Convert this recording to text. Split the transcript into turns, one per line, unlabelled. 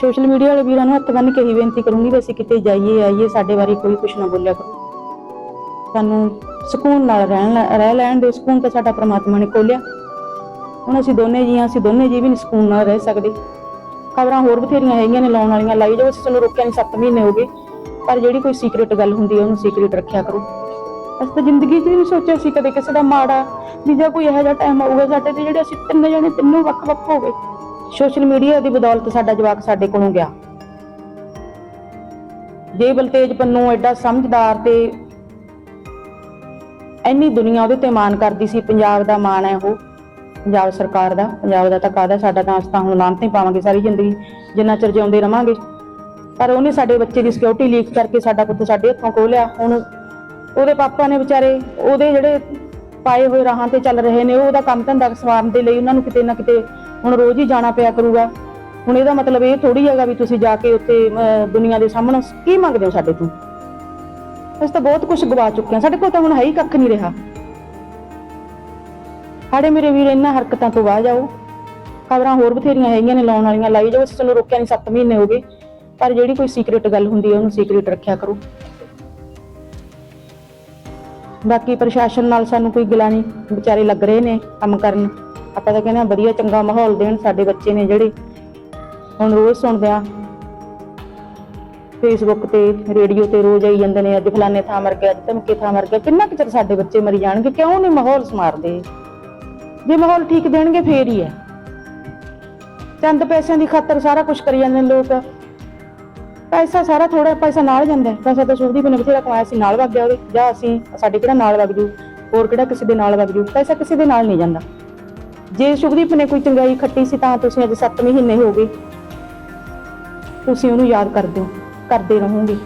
Social media ਵਾਲੇ ਵੀਰਾਂ ਨੂੰ ਹੱਥ ਬੰਨ੍ਹ ਕੇ ਹੀ ਬੇਨਤੀ ਕਰੂੰਗੀ ਵੀ ਅਸੀਂ ਕਿਤੇ ਜਾਈਏ, ਆਈਏ, ਸਾਡੇ ਬਾਰੇ ਕੋਈ ਕੁਝ ਨਾ ਬੋਲਿਆ ਕਰੋ। ਸਾਨੂੰ ਸਕੂਨ ਨਾਲ ਰਹਿਣ ਲੈ- ਰਹਿ ਲੈਣ ਦੇ ਸਕੂਨ ਤਾਂ ਸਾਡਾ ਪ੍ਰਮਾਤਮਾ ਨੇ ਖੋਲਿਆ ਹੁਣ ਅਸੀਂ ਦੋਨੇ ਜੀ ਹਾਂ, ਅਸੀਂ ਦੋਨੇ ਜੀ ਵੀ ਨਹੀਂ ਸਕੂਨ ਨਾਲ ਰਹਿ ਸਕਦੇ। ਖਬਰਾਂ ਹੋਰ ਬਥੇਰੀਆਂ ਹੈਗੀਆਂ ਨੇ ਲਾਉਣ ਵਾਲੀਆਂ, ਲਾਈ ਜਾਓ, ਅਸੀਂ ਤੁਹਾਨੂੰ ਰੋਕਿਆ ਨਹੀਂ 7 ਮਹੀਨੇ ਹੋ ਗਏ। ਪਰ ਜਿਹੜੀ ਕੋਈ ਸੀਕ੍ਰੀਟ ਗੱਲ ਹੁੰਦੀ ਹੈ ਉਹਨੂੰ ਸੀਕ੍ਰੀਟ ਰੱਖਿਆ ਕਰੋ। ਅਸੀਂ ਤਾਂ ਜ਼ਿੰਦਗੀ 'ਚ ਵੀ ਨਹੀਂ ਸੋਚਿਆ ਸੀ ਕਦੇ ਕਿਸੇ ਦਾ ਮਾੜਾ, ਵੀ ਜੇ ਕੋਈ ਇਹੋ ਜਿਹਾ ਟਾਈਮ ਆਊਗਾ ਸਾਡੇ ਤੇ, ਜਿਹੜੇ ਅਸੀਂ ਤਿੰਨ ਜਣੇ ਤਿੰਨੋਂ ਵੱਖ-ਵੱਖ ਹੋ ਗਏ। ਸੋਸ਼ਲ ਮੀਡੀਆ ਦੀ ਬਦੌਲਤ ਸਾਡਾ ਜਵਾਕ ਸਾਡੇ ਕੋਲੋਂ ਗਿਆ। ਜੇ ਬਲਤੇਜ ਪੰਨੂ ਐਡਾ ਸਮਝਦਾਰ ਤੇ ਇੰਨੀ ਦੁਨੀਆ ਉਹਦੇ ਤੇ ਮਾਣ ਕਰਦੀ ਸੀ, ਪੰਜਾਬ ਦਾ ਮਾਣ ਹੈ ਉਹ, ਪੰਜਾਬ ਸਰਕਾਰ ਦਾ, ਪੰਜਾਬ ਦਾ ਤਾਂ ਕਾਹਦਾ ਸਾਡਾ ਤਾਂ ਅਸੀਂ ਹੁਣ ਲਾਂਤ ਪਾਵਾਂਗੇ ਸਾਰੀ ਜ਼ਿੰਦਗੀ, ਜਿੰਨਾ ਚਿਰ ਜਿਉਂਦੇ ਰਵਾਂਗੇ। ਪਰ ਉਹਨੇ ਸਾਡੇ ਬੱਚੇ ਦੀ ਸਿਕਿਉਰਿਟੀ ਲੀਕ ਕਰਕੇ ਸਾਡਾ ਪੁੱਤ ਸਾਡੇ ਹੱਥੋਂ ਖੋਹ ਲਿਆ। ਹੁਣ ਉਹਦੇ ਪਾਪਾ ਨੇ ਵਿਚਾਰੇ ਉਹਦੇ ਜਿਹੜੇ ਪਾਏ ਹੋਏ ਰਾਹਾਂ ਤੇ ਚੱਲ ਰਹੇ ਨੇ ਉਹਦਾ ਕੰਮ ਧੰਦਾ ਸਵਾਰਨ ਦੇ ਲਈ ਉਹਨਾਂ ਨੂੰ ਕਿਤੇ ਨਾ ਕਿਤੇ ਹੁਣ ਰੋਜ਼ ਹੀ ਜਾਣਾ ਪਿਆ ਕਰੂਗਾ। ਹੁਣ ਇਹਦਾ ਮਤਲਬ ਇਹ ਥੋੜੀ ਹੈਗਾ ਵੀ ਤੁਸੀਂ ਜਾ ਕੇ ਉੱਥੇ ਦੁਨੀਆ ਦੇ ਸਾਹਮਣੇ ਕੀ ਮੰਗਦੇ ਹੋ ਸਾਡੇ ਤੋਂ? ਅਸੀਂ ਤਾਂ ਬਹੁਤ ਕੁਝ ਗਵਾ ਚੁੱਕੇ ਹਾਂ। ਸਾਡੇ ਕੋਲ ਤਾਂ ਹੁਣ ਹੈ ਹੀ ਕੱਖ ਨਹੀਂ ਰਿਹਾ। ਸਾਡੇ ਮੇਰੇ ਵੀਰ ਇਹਨਾਂ ਹਰਕਤਾਂ ਤੋਂ ਬਾਹਰ ਜਾਓ। ਖਬਰਾਂ ਹੋਰ ਬਥੇਰੀਆਂ ਹੈਗੀਆਂ ਨੇ ਲਾਉਣ ਵਾਲੀਆਂ। ਲਾਈ ਜਾਓ, ਅਸੀਂ ਚਲੋ ਰੋਕਿਆ ਨਹੀਂ 7 ਮਹੀਨੇ ਹੋ ਗਏ। ਪਰ ਜਿਹੜੀ ਕੋਈ ਸੀਕ੍ਰੀਟ ਗੱਲ ਹੁੰਦੀ ਹੈ, ਉਹਨੂੰ ਸੀਕ੍ਰੀਟ ਰੱਖਿਆ ਕਰੋ। ਬਾਕੀ ਪ੍ਰਸ਼ਾਸਨ ਨਾਲ ਸਾਨੂੰ ਕੋਈ ਗਿਲਾ ਨਹੀਂ। ਵਿਚਾਰੇ ਲੱਗ ਰਹੇ ਨੇ ਕੰਮ ਕਰਨ। ਆਪਾਂ ਤਾਂ ਕਹਿੰਦੇ ਹਾਂ ਵਧੀਆ ਚੰਗਾ ਮਾਹੌਲ ਦੇਣ ਸਾਡੇ ਬੱਚੇ ਨੇ ਜਿਹੜੇ ਹੁਣ ਰੋਜ਼ ਸੁਣਦੇ ਆ। ਫੇਸਬੁੱਕ ਤੇ, ਰੇਡੀਓ ਤੇ ਰੋਜ਼ ਆਈ ਜਾਂਦੇ ਨੇ, ਅੱਜ ਫਲਾਣੇ ਥਾਂ ਮਰ ਗਿਆ, ਅੱਜ ਧਮਕੇ ਥਾਂ ਮਰ ਗਿਆ, ਕਿੰਨਾ ਕੁ ਚਿਰ ਸਾਡੇ ਬੱਚੇ ਮਰੀ ਜਾਣਗੇ, ਕਿਉਂ ਨਹੀਂ ਮਾਹੌਲ ਸਮਾਰਦੇ? ਜੇ ਮਾਹੌਲ ਠੀਕ ਦੇਣਗੇ, ਫੇਰ ਹੀ ਹੈ। ਚੰਦ ਪੈਸਿਆਂ ਦੀ ਖਾਤਰ ਸਾਰਾ ਕੁਝ ਕਰੀ ਜਾਂਦੇ ਨੇ ਲੋਕ। ਪੈਸਾ ਸਾਰਾ ਥੋੜਾ ਪੈਸਾ ਨਾਲ ਜਾਂਦਾ ਪੈਸਾ ਤਾਂ ਸੁਖਦੀਪ ਨੇ ਬਥੇਰਾ ਕਮਾਇਆ ਸੀ, ਨਾਲ ਵਗ ਗਿਆ ਉਹਦੇ ਜਾਂ ਅਸੀਂ, ਸਾਡੇ ਕਿਹੜਾ ਨਾਲ ਵਗ ਜੂ? ਹੋਰ ਕਿਹੜਾ ਕਿਸੇ ਦੇ ਨਾਲ ਵਗ ਜੂ? ਪੈਸਾ ਕਿਸੇ ਦੇ ਨਾਲ ਨਹੀਂ ਜਾਂਦਾ। ਜੇ ਸੁਖਦੀਪ ਨੇ ਕੋਈ ਚੰਗਾਈ ਖੱਟੀ ਸੀ ਤਾਂ ਤੁਸੀਂ ਅੱਜ 7 ਮਹੀਨੇ ਹੋ ਗਏ। ਤੁਸੀਂ ਉਹਨੂੰ ਯਾਦ ਕਰਦੇ ਹੋ, ਕਰਦੇ ਰਹੋਗੇ।